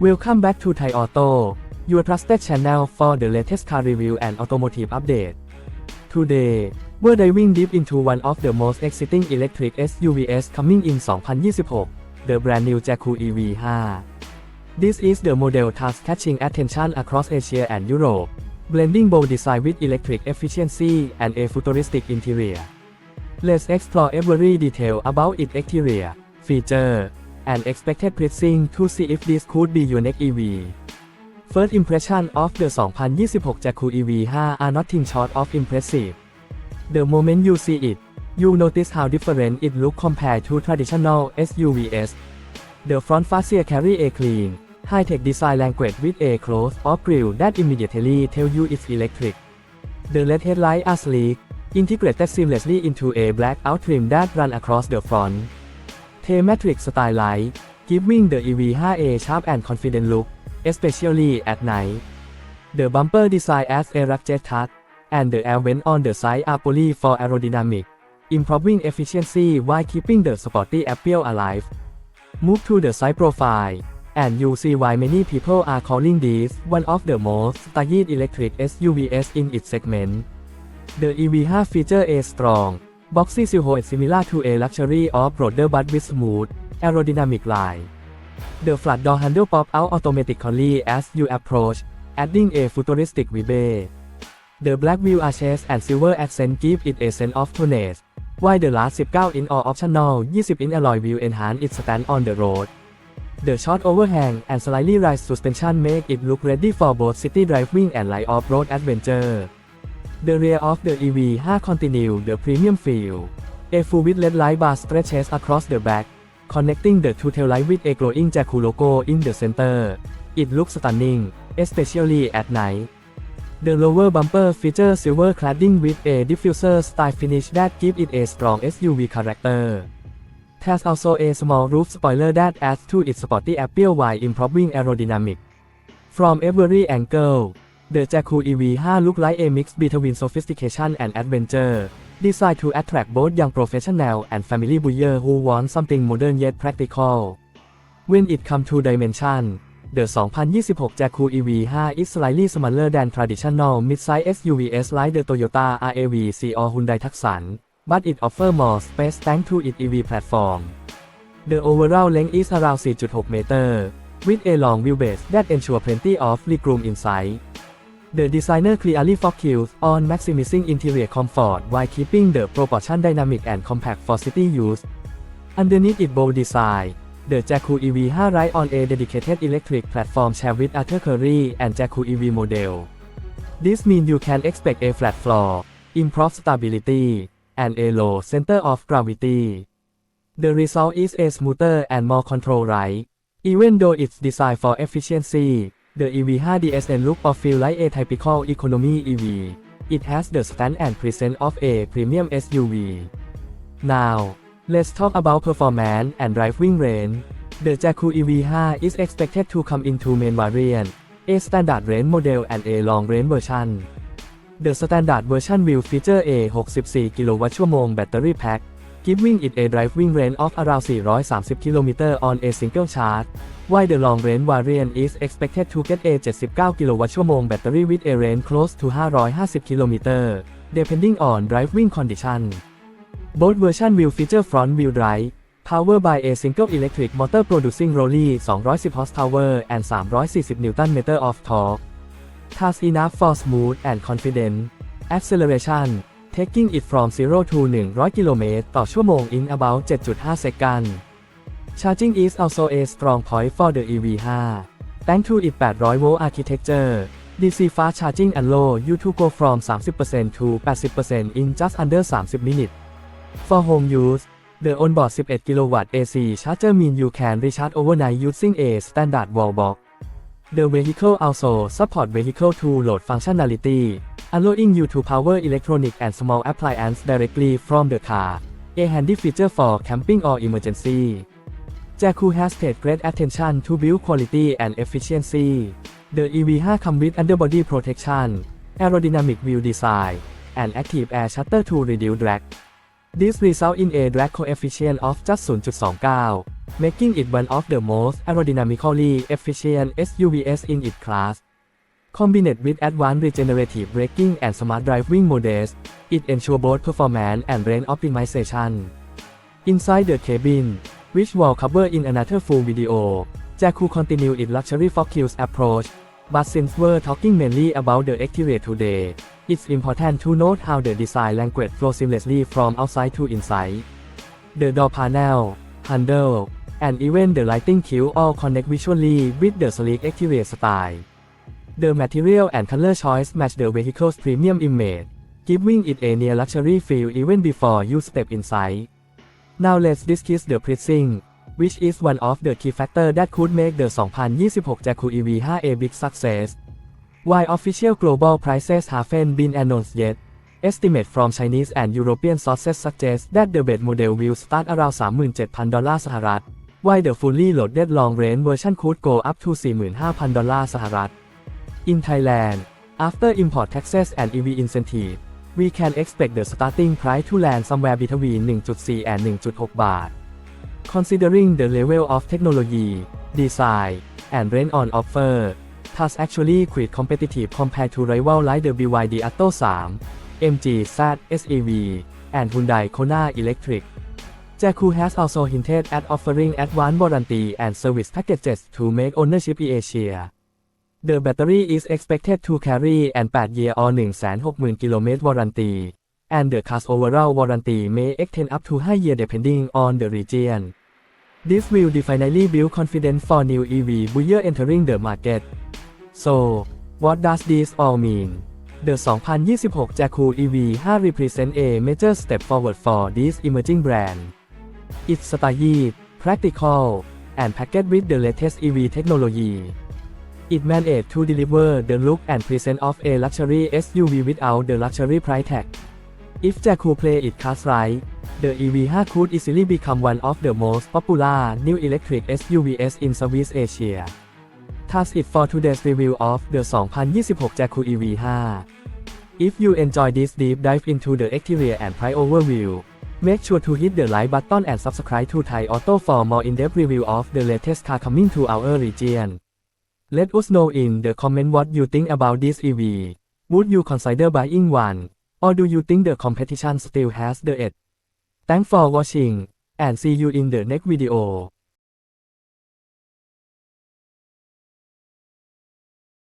Welcome back to Thai Auto, your trusted channel for the latest car review and automotive update. Today, we're diving deep into one of the most exciting electric SUVs coming in 2026, the brand new Jacu EV5. This is the model that's catching attention across Asia and Europe, blending bold design with electric efficiency and a futuristic interior. Let's explore every detail about its exterior, feature, and expected pricing to see if this could be your next EV. First impression of the 2026 Jacu EV5 are nothing short of impressive. The moment you see it, you notice how different it looks compared to traditional SUVs. The front fascia carry a clean, high-tech design language with a close-off grille that immediately tells you it's electric. The LED headlights are sleek, integrated seamlessly into a blackout trim that run across the front. Thematic style giving the EV5 a sharp and confident look, especially at night. The bumper design adds a rugged touch, and the air vent on the side are poly for aerodynamic, improving efficiency while keeping the sporty appeal alive. Move to the side profile, and you see why many people are calling this one of the most stylish electric SUVs in its segment. The EV5 feature a strong, boxy silhouette similar to a luxury off-roader but with smooth, aerodynamic line. The flat door handle pop out automatically as you approach, adding a futuristic vibe. The black wheel arches and silver accent give it a sense of toneness, while the last 19-inch or optional 20-inch alloy wheel enhance its stand on the road. The short overhang and slightly raised suspension make it look ready for both city driving and light off-road adventure. The rear of the EV5 continue the premium feel. A full width LED light bar stretches across the back, connecting the two tail taillights with a glowing Jacu logo in the center. It looks stunning, especially at night. The lower bumper features silver cladding with a diffuser style finish that gives it a strong SUV character. There's also a small roof spoiler that adds to its sporty appeal while improving aerodynamics. From every angle, the Jacu EV5 Look like a mix between sophistication and adventure, designed to attract both young professional and family buyer who want something modern yet practical. When it comes to dimension, the 2026 Jacu EV5 is slightly smaller than traditional mid-size SUVs like the Toyota RAV4 or Hyundai Tucson, but it offers more space thanks to its EV platform. The overall length is around 4.6 meters, with a long wheelbase that ensures plenty of legroom inside. The designer clearly focuses on maximizing interior comfort while keeping the proportion dynamic and compact for city use. Underneath its bold design, the Jacu EV5 rides on a dedicated electric platform shared with Arthur Curry and Jacu EV model. This means you can expect a flat floor, improved stability, and a low center of gravity. The result is a smoother and more controlled ride. Even though it's designed for efficiency, the EV5 DSN look or feel like a typical economy EV. It has the stand and presence of a premium SUV. Now, let's talk about performance and driving range. The Jacu EV5 is expected to come in two main variants, a standard range model and a long range version. The standard version will feature a 64 kWh battery pack, giving it a driving range of around 430 km on a single charge, while the long range variant is expected to get a 79 kWh battery with a range close to 550 km, depending on driving condition. Both versions will feature front-wheel drive, powered by a single electric motor producing roughly 210 horsepower and 340 Nm of torque. That's enough for smooth and confident acceleration, taking it from 0 to 100 km ต่อชั่วโมง in about 7.5 seconds. Charging is also a strong point for the EV5. Thanks to its 800 volt architecture, DC fast charging allows you to go from 30% to 80% in just under 30 minutes. For home use, the onboard 11 kW AC charger means you can recharge overnight using a standard wall box. The vehicle also support vehicle to load functionality, allowing you to power electronic and small appliances directly from the car, a handy feature for camping or emergency. Jacu has paid great attention to build quality and efficiency. The EV5 comes with underbody protection, aerodynamic wheel design, and active air shutter to reduce drag. This results in a drag coefficient of just 0.29, making it one of the most aerodynamically efficient SUVs in its class. Combined with advanced regenerative braking and smart driving modes, it ensures both performance and range optimization. Inside the cabin, which will cover in another full video, Jakku continue its luxury focus approach. But since we're talking mainly about the exterior today, it's important to note how the design language flows seamlessly from outside to inside. The door panel, handle, and even the lighting cue all connect visually with the sleek exterior style. The material and color choice match the vehicle's premium image, giving it a near luxury feel even before you step inside. Now let's discuss the pricing, which is one of the key factors that could make the 2026 Jakku EV 5 a big success. While official global prices haven't been announced yet, estimates from Chinese and European sources suggest that the base model will start around 37,000ดอลลาร์สหรัฐ while the fully loaded long-range version could go up to 45,000ดอลลาร์สหรัฐ In Thailand, after import taxes and EV incentive, we can expect the starting price to land somewhere between 1.4 and 1.6 baht. Considering the level of technology, design, and range on offer, thus actually quite competitive compared to rival like the BYD Atto 3, MG ZS SEV, and Hyundai Kona Electric. Jacu has also hinted at offering advanced warranty and service packages to make ownership easier. The battery is expected to carry an 8-year or 160,000 km warranty, and the car's overall warranty may extend up to 5 years depending on the region. This will definitely build confidence for new EV buyer entering the market. So, what does this all mean? The 2026 Jakku EV 5 represents a major step forward for this emerging brand. It's stylish, practical, and packed with the latest EV technology. It managed to deliver the look and presence of a luxury SUV without the luxury price tag. If Jakku play it cards right, the EV5 could easily become one of the most popular new electric SUVs in Southeast Asia. That's it for today's review of the 2026 Jakku EV5. If you enjoy this deep dive into the exterior and price overview, make sure to hit the like button and subscribe to Thai Auto for more in-depth review of the latest car coming to our region. Let us know in the comment what you think about this EV. Would you consider buying one? Or do you think the competition still has the edge? Thanks for watching, and see you in the next video.